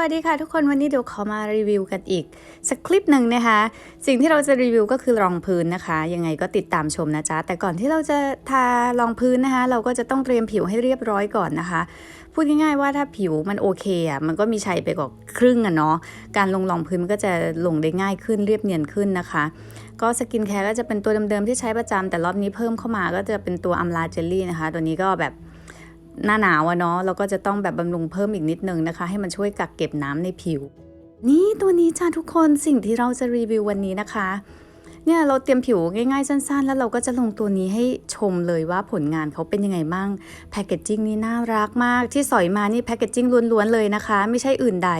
วัสดีค่ะทุกคนวันนี้เดี๋ยวขอมารีวิวกันอีกสักคลิปหนึ่งนะคะ สิ่งที่เราจะรีวิวก็คือรองพื้นนะคะ ยังไงก็ติดตามชมนะจ๊ะแต่ก่อนที่เราจะทารองพื้นนะคะ เราก็จะต้องเตรียมผิวให้เรียบร้อยก่อนนะคะ พูดง่ายๆว่าถ้าผิวมันโอเคอะมันก็มีชัยไปกว่าครึ่งอะเนาะการลงรองพื้นมันก็จะลงได้ง่ายขึ้นเรียบเนียนขึ้นนะคะ ก็สกินแคร์ก็จะเป็นตัวเดิมๆที่ใช้ประจำแต่รอบนี้เพิ่มเข้ามาก็จะเป็นตัวอัมลาเจลลี่นะคะ ตัวนี้ก็แบบ หน้าหนาวอะเนาะเราก็จะต้องแบบบำรุงเพิ่มอีกนิดนึงนะคะ ให้มันช่วยกักเก็บน้ำในผิว นี่ตัวนี้จ้าทุกคนสิ่งที่เราจะรีวิววันนี้นะคะเนี่ยเราเตรียมผิวง่ายๆสั้นๆ แล้วเราก็จะลงตัวนี้ให้ชมเลยว่าผลงานเขาเป็นยังไงบ้างแพคเกจจิ้งนี่น่ารักมาก ที่สอยมานี่แพคเกจจิ้งล้วนๆเลยนะคะ ไม่ใช่อื่นใด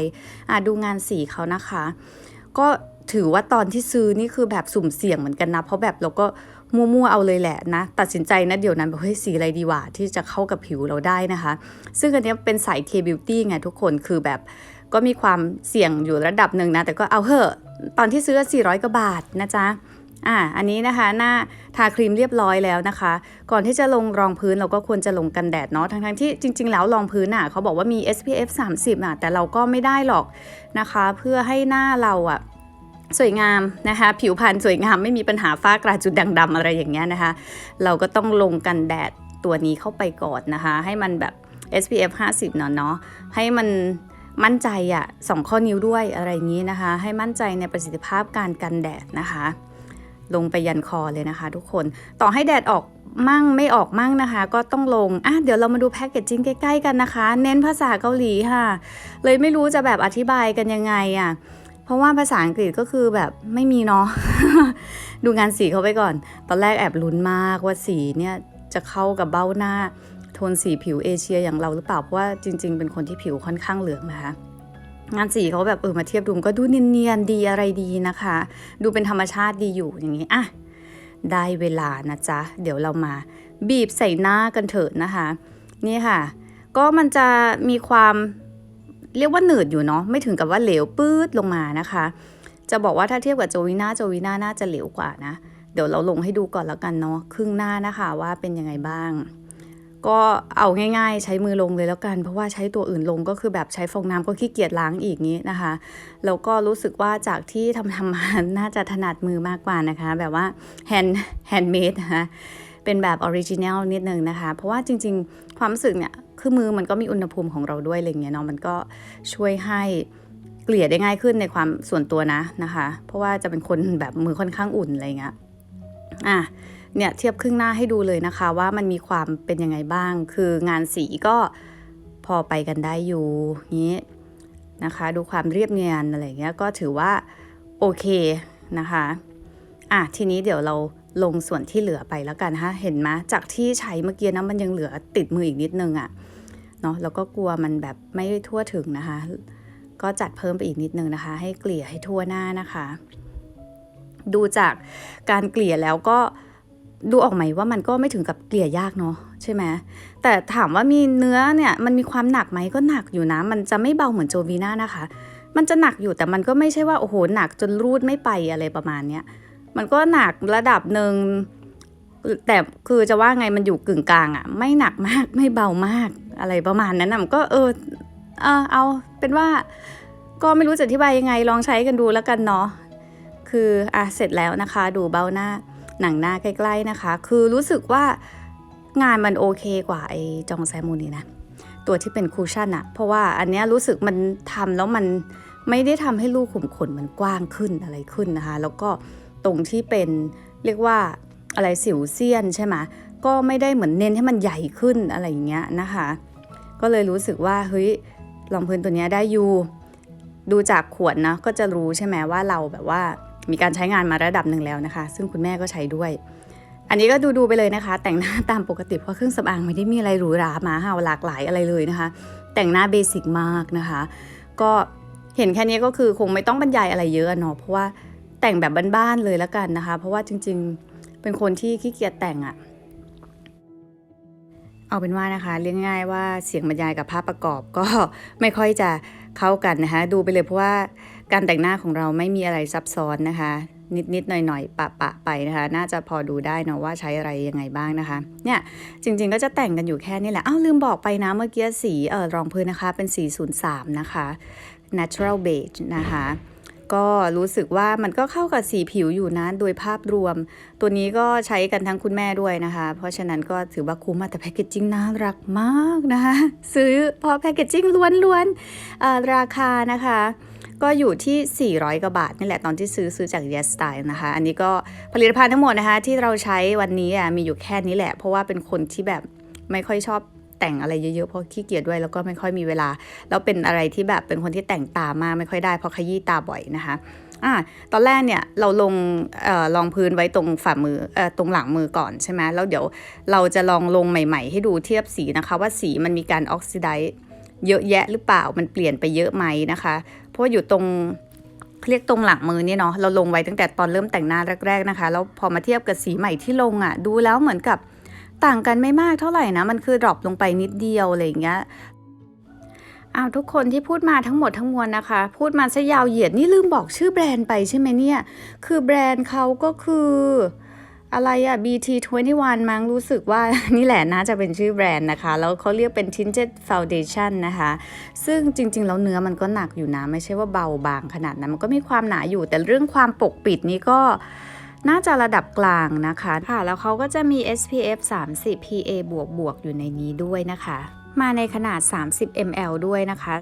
อะดูงานสีเขานะคะ ก็ถือว่าตอนที่ซื้อนี่คือแบบสุ่มเสี่ยงเหมือนกันนะ เพราะแบบเราก็ มั่วๆเอาเลยแหละนะ ตัดสินใจนะเดี๋ยวนั้นแบบเฮ้ยสีอะไรดีวะที่จะเข้ากับผิวเราได้นะคะ ซึ่งอันนี้เป็นสาย K-beauty ไงทุกคนคือแบบก็มีความเสี่ยงอยู่ระดับหนึ่งนะ แต่ก็เอาเหอะตอนที่ซื้อ 400 กว่าบาทนะจ๊ะอ่าอันนี้นะคะหน้าทาครีมเรียบร้อยแล้วนะคะ ก่อนที่จะลงรองพื้นเราก็ควรจะลงกันแดดเนาะทั้งๆที่จริง ๆ แล้วรองพื้นอะเขาบอกว่ามี SPF 30อะแต่เราก็ไม่ได้หรอกนะคะ เพื่อให้หน้าเราอะ สวยงามนะคะ ผิวพรรณสวยงามไม่มีปัญหาฝ้ากระจุดด่างดำอะไรอย่างเงี้ยนะคะ เราก็ต้องลงกันแดดตัวนี้เข้าไปก่อนนะคะ ให้มันแบบ SPF 50 เนาะเนาะให้มันมั่นใจอะ่ะสองข้อนิ้วด้วยอะไรอย่างนี้นะคะ ให้มั่นใจในประสิทธิภาพการกันแดดนะคะ ลงไปยันคอเลยนะคะ ทุกคนต่อให้แดดออกมั่งไม่ออกมั่งนะคะ ก็ต้องลงอะเดี๋ยวเรามาดูแพ็กเกจจิ้งใกล้ ๆ กันนะคะ เน้นภาษาเกาหลีค่ะ เลยไม่รู้จะแบบอธิบายกันยังไงอะ เพราะว่าภาษาอังกฤษก็คือแบบไม่มีเนาะดูงานสีเขาไปก่อน ตอนแรกแอบลุ้นมากว่าสีเนี่ยจะเข้ากับเบ้าหน้าโทนสีผิวเอเชียอย่างเราหรือเปล่า เพราะว่าจริง ๆ เป็นคนที่ผิวค่อนข้างเหลืองนะคะงานสีเขาแบบเออมาเทียบดูก็ดูเนียนๆดีอะไรดีนะคะ ดูเป็นธรรมชาติดีอยู่อย่างนี้อะได้เวลานะจ๊ะ เดี๋ยวเรามา บีบใส่หน้ากันเถิดนะคะ นี่ค่ะ ก็มันจะมีความ เรียกว่าหนืดอยู่เนาะไม่ถึงกับว่าเหลวปื๊ดลงมานะคะ จะบอกว่าถ้าเทียบกับโจวิน่าโจวิน่าน่าจะเหลวกว่านะ เดี๋ยวเราลงให้ดูก่อนแล้วกันเนาะครึ่งหน้านะคะว่าเป็นยังไงบ้าง ก็เอาง่าย ๆ ใช้มือลงเลยแล้วกัน เพราะว่าใช้ตัวอื่นลงก็คือแบบใช้ฟองน้ำก็ขี้เกียจล้างอีกนี้นะคะแล้วก็รู้สึกว่าจากที่ทำทำมาน่าจะถนัดมือมากกว่านะคะ แบบว่าแฮนด์แฮนด์เมดนะคะเป็นแบบออริจินัลนิดนึงนะคะ เพราะว่าจริง ๆ ความรู้สึกเนี่ยคือมือมันก็มีอุณหภูมิของเราด้วยอะไรเงี้ยเนาะมันก็ช่วยให้เกลี่ยได้ง่ายขึ้นในความส่วนตัวนะนะคะ เพราะว่าจะเป็นคนแบบมือค่อนข้างอุ่นอะไรเงี้ยอะเนี่ยเทียบครึ่งหน้าให้ดูเลยนะคะ ว่ามันมีความเป็นยังไงบ้าง คืองานสีก็พอไปกันได้อยู่นี้นะคะ ดูความเรียบเนียนอะไรเงี้ยก็ถือว่าโอเคนะคะอะทีนี้เดี๋ยวเรา ลงส่วนที่เหลือไปแล้วกันนะคะเห็นไหมจากที่ใช้เมื่อกี้นะมันยังเหลือติดมืออีกนิดนึงอะ่ะเนาะแล้วก็กลัวมันแบบไม่ทั่วถึงนะคะ ก็จัดเพิ่มไปอีกนิดนึงนะคะ ให้เกลี่ยให้ทั่วหน้านะคะ ดูจากการเกลี่ยแล้วก็ดูออกไหมว่ามันก็ไม่ถึงกับเกลี่ยยากเนาะใช่ไหมแต่ถามว่ามีเนื้อเนี่ยมันมีความหนักไหมก็หนักอยู่นะ มันจะไม่เบาเหมือนโจวีน่านะคะ มันจะหนักอยู่แต่มันก็ไม่ใช่ว่าโอ้โหหนักจนรูดไม่ไปอะไรประมาณเนี้ย มันก็หนักระดับหนึ่งแต่คือจะว่าไงมันอยู่กึ่งกลางอะไม่หนักมากไม่เบามากอะไรประมาณนั้นนะมันก็เออเออเอาเป็นว่าก็ไม่รู้จะอธิบายยังไงลองใช้กันดูแล้วกันเนาะคืออะเสร็จแล้วนะคะ ดูเบ้าหน้าหนังหน้าใกล้ๆนะคะ คือรู้สึกว่างานมันโอเคกว่าไอ้จองแซมูนี่นะตัวที่เป็นคูชั่นอะเพราะว่าอันเนี้ยรู้สึกมันทำแล้วมันไม่ได้ทำให้ลูกขุมขนมันกว้างขึ้นอะไรขึ้นนะคะ แล้วก็ ตรงที่เป็นเรียกว่าอะไรสิวเซียนใช่ไหมก็ไม่ได้เหมือนเน้นให้มันใหญ่ขึ้นอะไรอย่างเงี้ยนะคะ ก็เลยรู้สึกว่าเฮ้ยรองพื้นตัวนี้ได้อยู่ ดูจากขวดนะก็จะรู้ใช่ไหมว่าเราแบบว่ามีการใช้งานมาระดับหนึ่งแล้วนะคะ ซึ่งคุณแม่ก็ใช้ด้วย อันนี้ก็ดูดูๆไปเลยนะคะ แต่งหน้าตามปกติเพราะเครื่องสำอางไม่ได้มีอะไรหรูหรามาค่ะหลากหลายอะไรเลยนะคะ แต่งหน้าเบสิกมากนะคะ ก็เห็นแค่นี้ก็คือคงไม่ต้องบรรยายอะไรเยอะอะเนาะเพราะว่า แต่งแบบบ้านๆเลยแล้วกันนะคะ เพราะว่าจริง ๆ เป็นคนที่ขี้เกียจแต่งอะเอาเป็นว่านะคะเรียกง่ายว่าเสียงบรรยายกับภาพประกอบก็ไม่ค่อยจะเข้ากันนะคะ ดูไปเลยเพราะว่าการแต่งหน้าของเราไม่มีอะไรซับซ้อนนะคะ นิดๆหน่อยๆปะปะๆไปนะคะ น่าจะพอดูได้เนาะว่าใช้อะไรยังไงบ้างนะคะ เนี่ยจริง ๆ ก็จะแต่งกันอยู่แค่นี้แหละอ้าวลืมบอกไปนะเมื่อกี้สีเออรองพื้นนะคะเป็นสี03นะคะ natural beige นะคะ ก็รู้สึกว่ามันก็เข้ากับสีผิวอยู่นะโดยภาพรวม ตัวนี้ก็ใช้กันทั้งคุณแม่ด้วยนะคะ เพราะฉะนั้นก็ถือว่าคุ้มมาแต่แพคเกจจิ้งน่ารักมากนะคะ ซื้อพอแพคเกจจิ้งล้วนๆราคานะคะก็อยู่ที่ 400 กว่าบาทนี่แหละตอนที่ซื้อซื้อจาก Yes Style นะคะ อันนี้ก็ผลิตภัณฑ์ทั้งหมดนะคะ ที่เราใช้วันนี้อะมีอยู่แค่นี้แหละ เพราะว่าเป็นคนที่แบบไม่ค่อยชอบ แต่งอะไรเยอะๆเพราะขี้เกียจด้วยแล้วก็ไม่ค่อยมีเวลา แล้วเป็นอะไรที่แบบเป็นคนที่แต่งตามากไม่ค่อยได้เพราะขยี้ตาบ่อยนะคะอ่าตอนแรกเนี่ยเราลงออลองพื้นไว้ตรงฝ่ามือเออตรงหลังมือก่อนใช่ไหมแล้วเดี๋ยวเราจะลองลงใหม่ ๆ ให้ดูเทียบสีนะคะ ว่าสีมันมีการออกซิไดซ์เยอะแยะหรือเปล่ามันเปลี่ยนไปเยอะไหมนะคะ เพราะอยู่ตรงเรียกตรงหลังมือเนี่ยเนาะเราลงไว้ตั้งแต่ตอนเริ่มแต่งหน้าแรก ๆนะคะ แล้วพอมาเทียบกับสีใหม่ที่ลงอะ่ะ ดูแล้วเหมือนกับ ต่างกันไม่มากเท่าไหร่นะ มันคือดรอปลงไปนิดเดียวอะไรอย่างเงี้ยอ้าวทุกคนที่พูดมาทั้งหมดทั้งมวลนะคะ พูดมาซะยาวเหยียดนี่ลืมบอกชื่อแบรนด์ไปใช่ไหมเนี่ย คือแบรนด์เขาก็คืออะไรอะ BT21 มั้งรู้สึกว่านี่แหละน่าจะเป็นชื่อแบรนด์นะคะ แล้วเขาเรียกเป็น Tinted Foundation นะคะ ซึ่งจริง ๆ แล้วเนื้อมันก็หนักอยู่นะ ไม่ใช่ว่าเบาบางขนาดนั้น มันก็มีความหนาอยู่ แต่เรื่องความปกปิดนี่ก็ น่าจะระดับกลางนะคะค่ะแล้วเขาก็จะมี SPF 30 PA บวกบวกอยู่ในนี้ด้วยนะคะ มาในขนาด 30 ml ด้วยนะคะ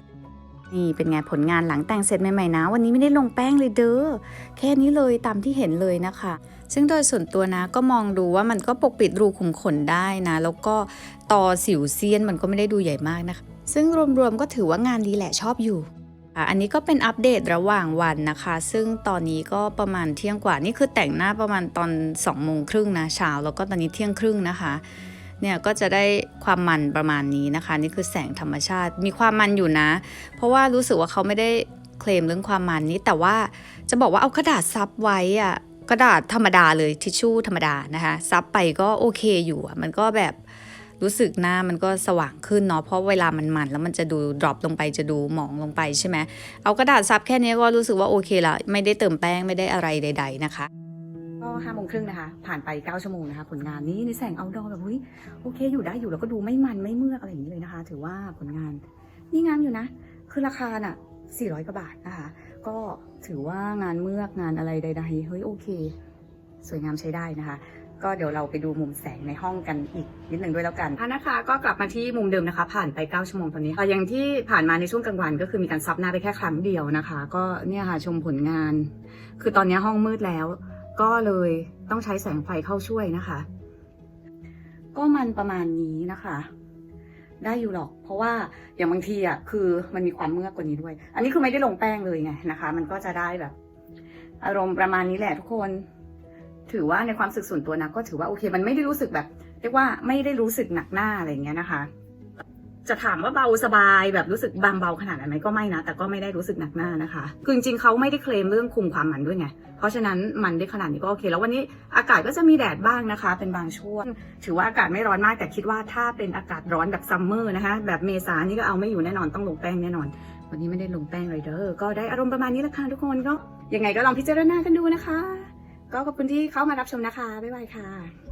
นี่เป็นไงผลงานหลังแต่งเสร็จใหม่ๆนะ วันนี้ไม่ได้ลงแป้งเลยเด้อแค่นี้เลยตามที่เห็นเลยนะคะ ซึ่งโดยส่วนตัวนะก็มองดูว่ามันก็ปกปิดรูขุมขนได้นะ แล้วก็ต่อสิวเซียนมันก็ไม่ได้ดูใหญ่มากนะคะ ซึ่งรวมๆก็ถือว่างานดีแหละชอบอยู่ อันนี้ก็เป็นอัปเดตระหว่างวันนะคะ ซึ่งตอนนี้ก็ประมาณเที่ยงกว่า นี่คือแต่งหน้าประมาณตอน2องโมงครึ่งนะเช้าแล้วก็ตอนนี้เที่ยงครึ่งนะคะเนี่ยก็จะได้ความมันประมาณนี้นะคะ นี่คือแสงธรรมชาติมีความมันอยู่นะ เพราะว่ารู้สึกว่าเขาไม่ได้เคลมเรื่องความมันนี้ แต่ว่าจะบอกว่าเอากระดาษซับไว้อะกระดาษธรรมดาเลยทิชชู่ธรรมดานะคะซับไปก็โอเคอยู่มันก็แบบ รู้สึกหน้ามันก็สว่างขึ้นเนาะเพราะเวลามันมันแล้วมันจะดูดรอปลงไปจะดูหมองลงไปใช่ไหมเอากระดาษซับแค่นี้ก็รู้สึกว่าโอเคละไม่ได้เติมแป้งไม่ได้อะไรใด ๆ นะคะก็ห้าโมงครึ่งนะคะ ผ่านไป9ชั่วโมงนะคะ ผลงานนี้ในแสงเอาดอแบบเฮ้ยโอเค อยู่ได้อยู่แล้วก็ดูไม่มันไม่เมือกอะไรอย่างนี้เลยนะคะ ถือว่าผลงานนี่งามอยู่นะ คือราคาน่ะ400กว่าบาทนะคะ ก็ถือว่างานเมือกงานอะไรใดๆเฮ้ยโอเค สวยงามใช้ได้นะคะ ก็เดี๋ยวเราไปดูมุมแสงในห้องกันอีกนิดหนึ่งด้วยแล้วกันค่ะนะคะ ก็กลับมาที่มุมเดิมนะคะ ผ่านไป 9 ชั่วโมงตอนนี้ค่ะอย่างที่ผ่านมาในช่วงกลางวันก็คือมีการซับหน้าไปแค่ครั้งเดียวนะคะ ก็เนี่ยค่ะชมผลงาน คือตอนนี้ห้องมืดแล้ว ก็เลยต้องใช้แสงไฟเข้าช่วยนะคะ ก็มันประมาณนี้นะคะได้อยู่หรอก เพราะว่าอย่างบางทีอะคือมันมีความเมื่อกกว่านี้ด้วย อันนี้คือไม่ได้ลงแป้งเลยไงนะคะ มันก็จะได้แบบ อารมณ์ประมาณนี้แหละทุกคน ถือว่าในความรู้สึกส่วนตัวนะก็ถือว่าโอเค มันไม่ได้รู้สึกแบบ เรียกว่าไม่ได้รู้สึกหนักหน้าอะไรอย่างเงี้ยนะคะ จะถามว่าเบาสบายแบบรู้สึกบางเบาขนาดนั้นไหมก็ไม่นะ แต่ก็ไม่ได้รู้สึกหนักหน้านะคะ คือจริงๆเขาไม่ได้เคลมเรื่องคุมความมันด้วยไง เพราะฉะนั้นมันได้ขนาดนี้ก็โอเค แล้ววันนี้อากาศก็จะมีแดดบ้างนะคะ เป็นบางช่วง ถือว่าอากาศไม่ร้อนมากแต่คิดว่าถ้าเป็นอากาศร้อนแบบซัมเมอร์นะคะ แบบเมษานี่ก็เอาไม่อยู่แน่นอนต้องลงแป้งแน่นอนวันนี้ไม่ได้ลงแป้งเลยเด้อ ก็ได้อารมณ์ประมาณนี้ละค่ะทุกคนก็ยังไงก็ลองพิจารณากันดูนะคะ ก็ขอบคุณที่เข้ามารับชมนะคะ บ๊ายบายค่ะ